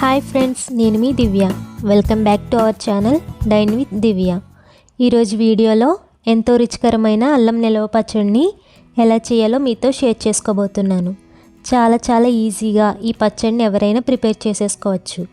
Hi friends నేను మీ Divya. Welcome back to our channel dine with Divya. ఈరోజు వీడియోలో ఎంతో రుచికరమైన అల్లం నిలవ పచ్చడిని ఎలా చేయాలో మీతో షేర్ చేసుకోబోతున్నాను. చాలా చాలా ఈజీగా ఈ పచ్చడిని ఎవరైనా ప్రిపేర్ చేసేసుకోవచ్చు.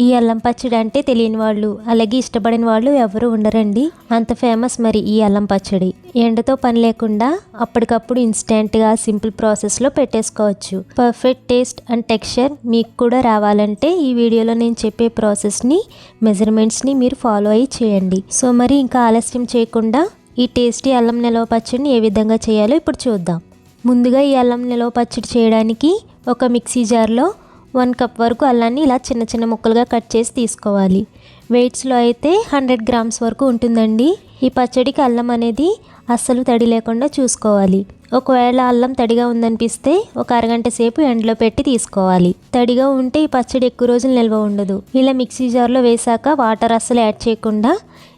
ఈ అల్లం పచ్చడి అంటే తెలియని వాళ్ళు అలాగే ఇష్టపడిన వాళ్ళు ఎవరు ఉండరండి. అంత ఫేమస్ మరి ఈ అల్లం పచ్చడి. ఎండతో పని లేకుండా అప్పటికప్పుడు ఇన్స్టెంట్గా సింపుల్ ప్రాసెస్లో పెట్టేసుకోవచ్చు. పర్ఫెక్ట్ టేస్ట్ అండ్ టెక్స్చర్ మీకు కూడా రావాలంటే ఈ వీడియోలో నేను చెప్పే ప్రాసెస్ని మెజర్మెంట్స్ని మీరు ఫాలో అయ్యి చేయండి. సో మరి ఇంకా ఆలస్యం చేయకుండా ఈ టేస్టీ అల్లం నిలవ పచ్చడిని ఏ విధంగా చేయాలో ఇప్పుడు చూద్దాం. ముందుగా ఈ అల్లం నిలవ పచ్చడి చేయడానికి ఒక మిక్సీ జార్లో వన్ కప్ వరకు అల్లాన్ని ఇలా చిన్న చిన్న ముక్కలుగా కట్ చేసి తీసుకోవాలి. వెయిట్స్లో అయితే హండ్రెడ్ గ్రామ్స్ వరకు ఉంటుందండి. ఈ పచ్చడికి అల్లం అనేది అస్సలు తడి లేకుండా చూసుకోవాలి. ఒకవేళ అల్లం తడిగా ఉందనిపిస్తే ఒక అరగంట సేపు ఎండలో పెట్టి తీసుకోవాలి. తడిగా ఉంటే ఈ పచ్చడి ఎక్కువ రోజులు నిల్వ ఉండదు. ఇలా మిక్సీ జార్లో వేసాక వాటర్ అస్సలు యాడ్ చేయకుండా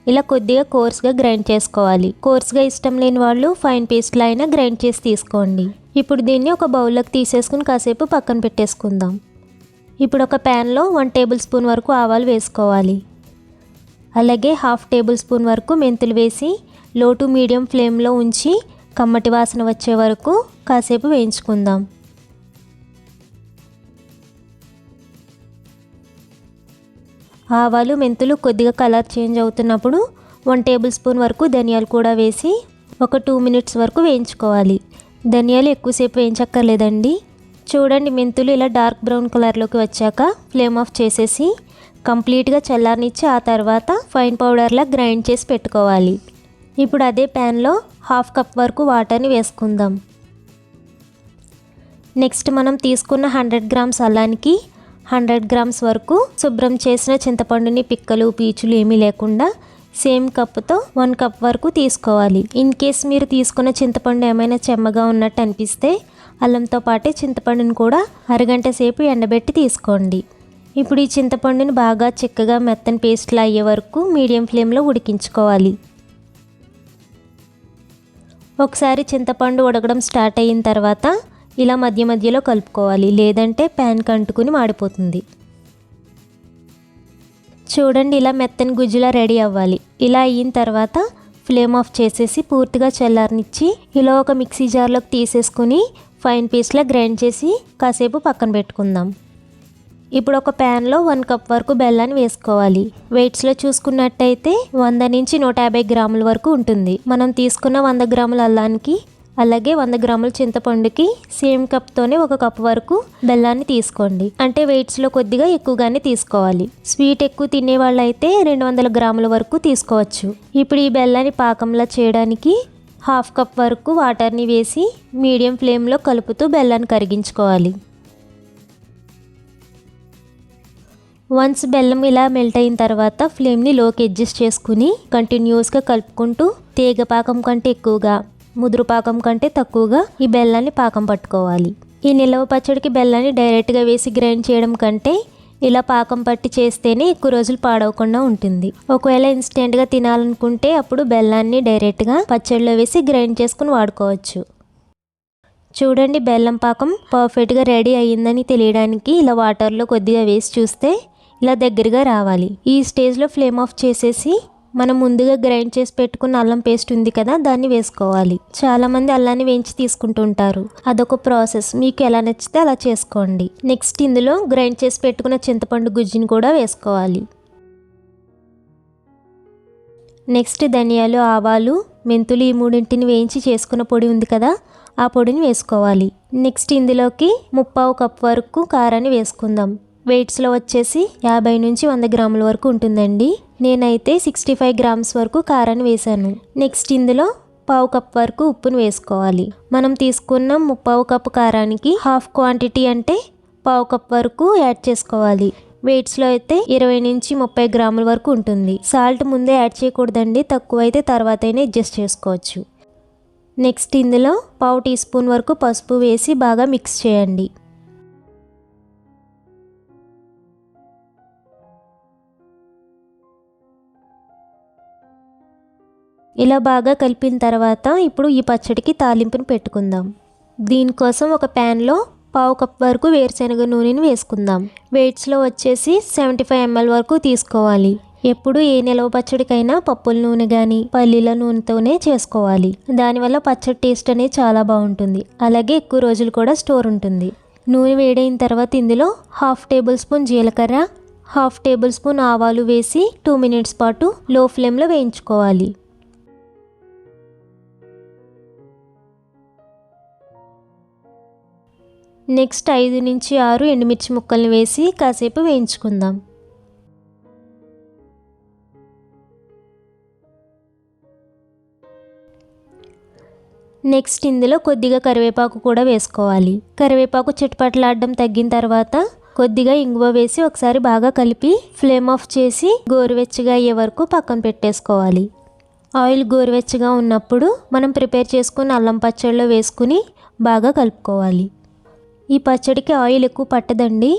ఇలా కొద్దిగా కోర్స్గా గ్రైండ్ చేసుకోవాలి. కోర్స్గా ఇష్టం లేని వాళ్ళు ఫైన్ పేస్ట్లో అయినా గ్రైండ్ చేసి తీసుకోండి. ఇప్పుడు దీన్ని ఒక బౌల్లోకి తీసేసుకుని కాసేపు పక్కన పెట్టేసుకుందాం. ఇప్పుడు ఒక ప్యాన్లో వన్ టేబుల్ స్పూన్ వరకు ఆవాలు వేసుకోవాలి. అలాగే హాఫ్ టేబుల్ స్పూన్ వరకు మెంతులు వేసి లో టు మీడియం ఫ్లేమ్లో ఉంచి కమ్మటి వాసన వచ్చే వరకు కాసేపు వేయించుకుందాం. ఆవాలు మెంతులు కొద్దిగా కలర్ చేంజ్ అవుతున్నప్పుడు వన్ టేబుల్ స్పూన్ వరకు ధనియాలు కూడా వేసి ఒక టూ మినిట్స్ వరకు వేయించుకోవాలి. ధనియాలు ఎక్కువసేపు వేయించక్కర్లేదండి. చూడండి మెంతులు ఇలా డార్క్ బ్రౌన్ కలర్లోకి వచ్చాక ఫ్లేమ్ ఆఫ్ చేసేసి కంప్లీట్గా చల్లారనిచ్చి ఆ తర్వాత ఫైన్ పౌడర్లా గ్రైండ్ చేసి పెట్టుకోవాలి. ఇప్పుడు అదే ప్యాన్లో హాఫ్ కప్ వరకు వాటర్ని వేసుకుందాం. నెక్స్ట్ మనం తీసుకున్న హండ్రెడ్ గ్రామ్స్ అల్లానికి హండ్రెడ్ గ్రామ్స్ వరకు శుభ్రం చేసిన చింతపండుని పిక్కలు పీచులు ఏమీ లేకుండా సేమ్ కప్తో వన్ కప్ వరకు తీసుకోవాలి. ఇన్ కేస్ మీరు తీసుకున్న చింతపండు ఏమైనా చెమ్మగా ఉన్నట్టు అనిపిస్తే అల్లంతో పాటే చింతపండుని కూడా అరగంట సేపు ఎండబెట్టి తీసుకోండి. ఇప్పుడు ఈ చింతపండుని బాగా చిక్కగా మెత్తని పేస్ట్లా అయ్యే వరకు మీడియం ఫ్లేమ్లో ఉడికించుకోవాలి. ఒకసారి చింతపండు ఉడకడం స్టార్ట్ అయిన తర్వాత ఇలా మధ్య మధ్యలో కలుపుకోవాలి. లేదంటే ప్యాన్ కంటుకుని మాడిపోతుంది. చూడండి ఇలా మెత్తని గుజ్జులా రెడీ అవ్వాలి. ఇలా అయిన తర్వాత ఫ్లేమ్ ఆఫ్ చేసేసి పూర్తిగా చల్లారనిచ్చి ఇలా ఒక మిక్సీ జార్లోకి తీసేసుకుని ఫైన్ పీస్లా గ్రైండ్ చేసి కాసేపు పక్కన పెట్టుకుందాం. ఇప్పుడు ఒక ప్యాన్లో వన్ కప్ వరకు బెల్లాన్ని వేసుకోవాలి. వెయిట్స్లో చూసుకున్నట్టయితే వంద నుంచి నూట యాభై గ్రాముల వరకు ఉంటుంది. మనం తీసుకున్న వంద గ్రాముల అల్లానికి అలాగే వంద గ్రాముల చింతపండుకి సేమ్ కప్తోనే ఒక కప్ వరకు బెల్లాన్ని తీసుకోండి. అంటే వెయిట్స్లో కొద్దిగా ఎక్కువగానే తీసుకోవాలి. స్వీట్ ఎక్కువ తినే వాళ్ళైతే రెండు వందల గ్రాముల వరకు తీసుకోవచ్చు. ఇప్పుడు ఈ బెల్లాన్ని పాకంలా చేయడానికి హాఫ్ కప్ వరకు వాటర్ని వేసి మీడియం ఫ్లేమ్లో కలుపుతూ బెల్లాన్ని కరిగించుకోవాలి. వన్స్ బెల్లం ఇలా మెల్ట్ అయిన తర్వాత ఫ్లేమ్ని లోకి అడ్జస్ట్ చేసుకుని కంటిన్యూస్గా కలుపుకుంటూ తీగ పాకం కంటే ఎక్కువగా ముదురు పాకం కంటే తక్కువగా ఈ బెల్లాన్ని పాకం పట్టుకోవాలి. ఈ నిల్వ పచ్చడికి బెల్లాన్ని డైరెక్ట్గా వేసి గ్రైండ్ చేయడం కంటే ఇలా పాకం పట్టి చేస్తేనే ఎక్కువ రోజులు పాడవకుండా ఉంటుంది. ఒకవేళ ఇన్స్టెంట్గా తినాలనుకుంటే అప్పుడు బెల్లాన్ని డైరెక్ట్గా పచ్చడిలో వేసి గ్రైండ్ చేసుకుని వాడుకోవచ్చు. చూడండి బెల్లం పాకం పర్ఫెక్ట్గా రెడీ అయ్యిందని తెలియడానికి ఇలా వాటర్లో కొద్దిగా వేసి చూస్తే ఇలా దగ్గరగా రావాలి. ఈ స్టేజ్లో ఫ్లేమ్ ఆఫ్ చేసేసి మనం ముందుగా గ్రైండ్ చేసి పెట్టుకున్న అల్లం పేస్ట్ ఉంది కదా దాన్ని వేసుకోవాలి. చాలా మంది అల్లాన్ని వేయించి తీసుకుంటుంటారు అదొక ప్రాసెస్. మీకు ఎలా నచ్చితే అలా చేసుకోండి. నెక్స్ట్ ఇందులో గ్రైండ్ చేసి పెట్టుకున్న చింతపండు గుజ్జుని కూడా వేసుకోవాలి. నెక్స్ట్ ధనియాలు ఆవాలు మెంతులు ఈ మూడింటిని వేయించి చేసుకున్న పొడి ఉంది కదా ఆ పొడిని వేసుకోవాలి. నెక్స్ట్ ఇందులోకి ముప్పావు కప్ వరకు కారాన్ని వేసుకుందాం. వెయిట్స్లో వచ్చేసి యాభై నుంచి వంద గ్రాముల వరకు ఉంటుందండి. నేనైతే సిక్స్టీ ఫైవ్ గ్రామ్స్ వరకు కారాన్ని వేశాను. నెక్స్ట్ ఇందులో పావు కప్ వరకు ఉప్పును వేసుకోవాలి. మనం తీసుకున్న ముప్పావు కప్పు కారానికి హాఫ్ క్వాంటిటీ అంటే పావు కప్ వరకు యాడ్ చేసుకోవాలి. వెయిట్స్లో అయితే ఇరవై నుంచి ముప్పై గ్రాముల వరకు ఉంటుంది. సాల్ట్ ముందే యాడ్ చేయకూడదండి. తక్కువ అయితే తర్వాత అయినా అడ్జస్ట్ చేసుకోవచ్చు. నెక్స్ట్ ఇందులో పావు టీ స్పూన్ వరకు పసుపు వేసి బాగా మిక్స్ చేయండి. ఇలా బాగా కలిపిన తర్వాత ఇప్పుడు ఈ పచ్చడికి తాలింపుని పెట్టుకుందాం. దీనికోసం ఒక ప్యాన్లో పావు కప్ వరకు వేరుశనగ నూనెని వేసుకుందాం. వెయిట్స్లో వచ్చేసి సెవెంటీ ఫైవ్ ఎంఎల్ వరకు తీసుకోవాలి. ఎప్పుడు ఏ నిలవ పచ్చడికైనా పప్పుల నూనె కానీ పల్లీల నూనెతోనే చేసుకోవాలి. దానివల్ల పచ్చడి టేస్ట్ అనేది చాలా బాగుంటుంది. అలాగే ఎక్కువ రోజులు కూడా స్టోర్ ఉంటుంది. నూనె వేడైన తర్వాత ఇందులో హాఫ్ టేబుల్ స్పూన్ జీలకర్ర హాఫ్ టేబుల్ స్పూన్ ఆవాలు వేసి టూ మినిట్స్ పాటు లో ఫ్లేమ్లో వేయించుకోవాలి. నెక్స్ట్ ఐదు నుంచి ఆరు ఎండుమిర్చి ముక్కల్ని వేసి కాసేపు వేయించుకుందాం. నెక్స్ట్ ఇందులో కొద్దిగా కరివేపాకు కూడా వేసుకోవాలి. కరివేపాకు చిటపట్లాడడం తగ్గిన తర్వాత కొద్దిగా ఇంగువ వేసి ఒకసారి బాగా కలిపి ఫ్లేమ్ ఆఫ్ చేసి గోరువెచ్చగా అయ్యే వరకు పక్కన పెట్టేసుకోవాలి. ఆయిల్ గోరువెచ్చగా ఉన్నప్పుడు మనం ప్రిపేర్ చేసుకున్న అల్లం పచ్చడిలో వేసుకుని బాగా కలుపుకోవాలి. ఈ పచ్చడికి ఆయిల్ ఎక్కువ పట్టదండి.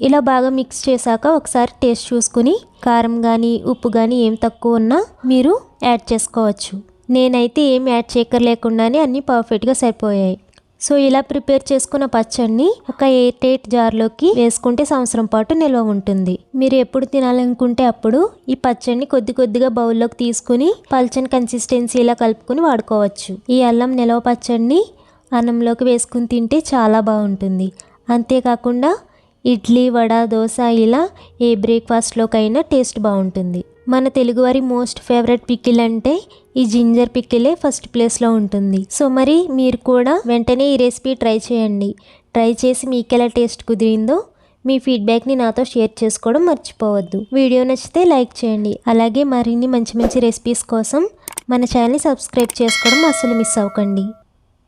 ఇలా బాగా మిక్స్ చేశాక ఒకసారి టేస్ట్ చూసుకుని కారం కానీ ఉప్పు కానీ ఏం తక్కువ ఉన్నా మీరు యాడ్ చేసుకోవచ్చు. నేనైతే ఏం యాడ్ చేయక్కర్లేకుండానే అన్నీ పర్ఫెక్ట్గా సరిపోయాయి. సో ఇలా ప్రిపేర్ చేసుకున్న పచ్చడిని ఒక ఎయిట్ ఎయిట్ జార్లోకి వేసుకుంటే సంవత్సరం పాటు నిల్వ ఉంటుంది. మీరు ఎప్పుడు తినాలనుకుంటే అప్పుడు ఈ పచ్చడిని కొద్ది కొద్దిగా బౌల్లోకి తీసుకుని పల్చని కన్సిస్టెన్సీ ఇలా కలుపుకుని వాడుకోవచ్చు. ఈ అల్లం నిల్వ పచ్చడిని అన్నంలోకి వేసుకుని తింటే చాలా బాగుంటుంది. అంతేకాకుండా ఇడ్లీ వడ దోశ ఇలా ఏ బ్రేక్ఫాస్ట్లోకైనా టేస్ట్ బాగుంటుంది. మన తెలుగువారి మోస్ట్ ఫేవరెట్ పిక్కిల్ అంటే ఈ జింజర్ పిక్కిలే ఫస్ట్ ప్లేస్లో ఉంటుంది. సో మరి మీరు కూడా వెంటనే ఈ రెసిపీ ట్రై చేయండి. ట్రై చేసి మీకు ఎలా టేస్ట్ కుదిరిందో మీ ఫీడ్బ్యాక్ని నాతో షేర్ చేసుకోవడం మర్చిపోవద్దు. వీడియో నచ్చితే లైక్ చేయండి. అలాగే మరిన్ని మంచి మంచి రెసిపీస్ కోసం మన ఛానల్ని సబ్స్క్రైబ్ చేసుకోవడం అస్సలు మిస్ అవ్వకండి.